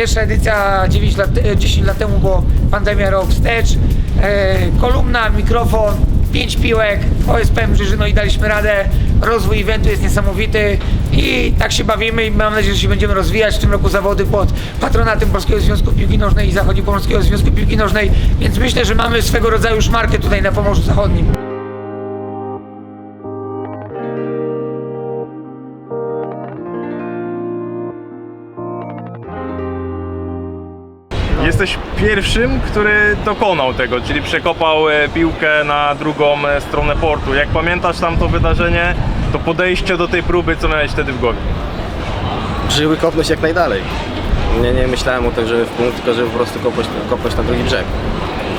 Pierwsza edycja 9 lat, e, 10 lat temu, bo pandemia rok wstecz. E, kolumna, mikrofon, 5 piłek, OSP Brzyżyno i daliśmy radę. Rozwój eventu jest niesamowity i tak się bawimy i mam nadzieję, że się będziemy rozwijać. W tym roku zawody pod patronatem Polskiego Związku Piłki Nożnej i Zachodniopomorskiego Związku Piłki Nożnej, więc myślę, że mamy swego rodzaju już markę tutaj na Pomorzu Zachodnim. Jesteś pierwszym, który dokonał tego, czyli przekopał e, piłkę na drugą e, stronę portu. Jak pamiętasz tamto wydarzenie, to podejście do tej próby, co miałeś wtedy w głowie? Żyły kopnąć jak najdalej. Nie, nie myślałem o tym, żeby w punkt, tylko żeby po prostu kopnąć, kopnąć na drugi brzeg.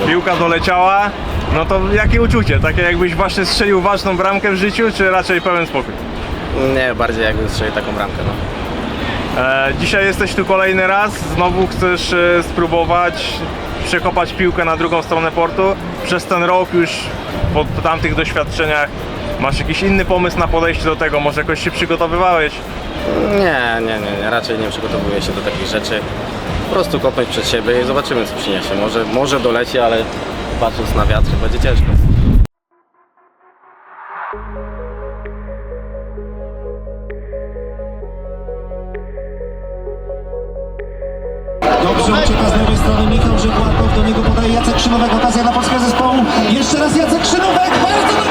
Piłka doleciała, no to jakie uczucie? Takie jakbyś właśnie strzelił ważną bramkę w życiu, czy raczej pełen spokój? Nie, bardziej jakbym strzelił taką bramkę. No. E, dzisiaj jesteś tu kolejny raz, znowu chcesz e, spróbować przekopać piłkę na drugą stronę portu. Przez ten rok już po, tamtych doświadczeniach masz jakiś inny pomysł na podejście do tego, może jakoś się przygotowywałeś? Nie, nie, nie, nie, raczej nie przygotowuję się do takich rzeczy. Po prostu kopnąć przed siebie i zobaczymy co przyniesie. Może, może doleci, ale patrząc na wiatr będzie ciężko. Żegłakow, do niego podaje Jacek Szynowek, okazja dla polskiego zespołu. Jeszcze raz Jacek Szynowek, bardzo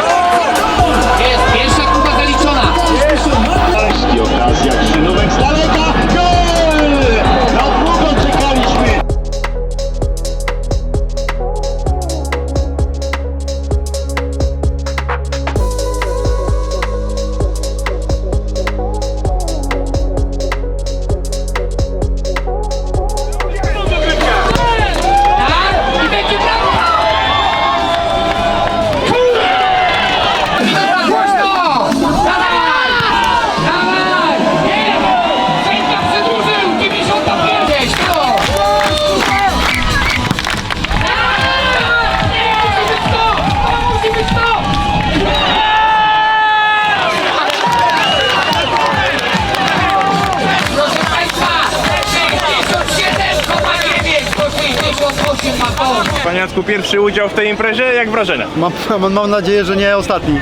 Panie Jacku, pierwszy udział w tej imprezie, jak wrażenia? Mam, mam, nadzieję, że nie ostatni.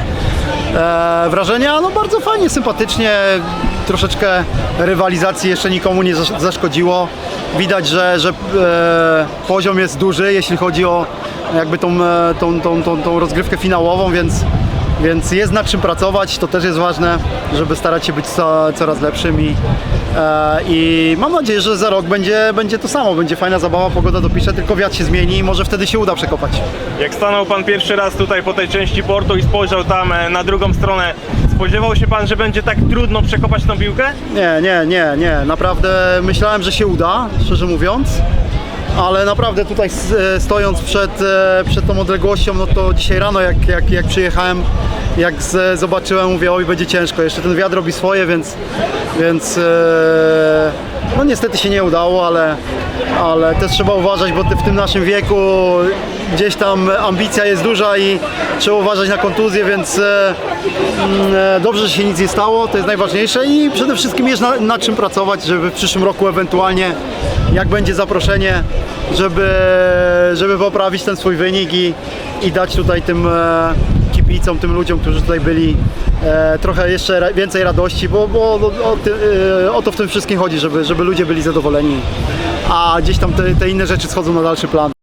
E, wrażenia? No bardzo fajnie, sympatycznie. Troszeczkę rywalizacji jeszcze nikomu nie zasz- zaszkodziło. Widać, że, że e, poziom jest duży, jeśli chodzi o jakby tą, e, tą, tą, tą, tą rozgrywkę finałową, więc, więc jest nad czym pracować. To też jest ważne, żeby starać się być co, coraz lepszym i, e, i mam nadzieję, że za rok będzie, będzie to samo. Będzie fajna zabawa, pogoda dopisze, tylko wiatr się zmieni i może wtedy się uda przekopać. Jak stanął Pan pierwszy raz tutaj po tej części portu i spojrzał tam e, na drugą stronę, spodziewał się Pan, że będzie tak trudno przekopać tą piłkę? Nie, nie, nie, nie. Naprawdę myślałem, że się uda, szczerze mówiąc. Ale naprawdę tutaj e, stojąc przed, e, przed tą odległością, no to dzisiaj rano jak, jak, jak przyjechałem, jak zobaczyłem, mówię, oj będzie ciężko. Jeszcze ten wiatr robi swoje, więc, więc e, no niestety się nie udało, ale, ale też trzeba uważać, bo w tym naszym wieku gdzieś tam ambicja jest duża i trzeba uważać na kontuzję, więc e, mm, e, dobrze, że się nic nie stało, to jest najważniejsze i przede wszystkim jest na, nad czym pracować, żeby w przyszłym roku ewentualnie, jak będzie zaproszenie, żeby, żeby poprawić ten swój wynik i, i dać tutaj tym e, kibicom, tym ludziom, którzy tutaj byli e, trochę jeszcze więcej radości, bo, bo o, o, ty, e, o to w tym wszystkim chodzi, żeby, żeby ludzie byli zadowoleni, a gdzieś tam te, te inne rzeczy schodzą na dalszy plan.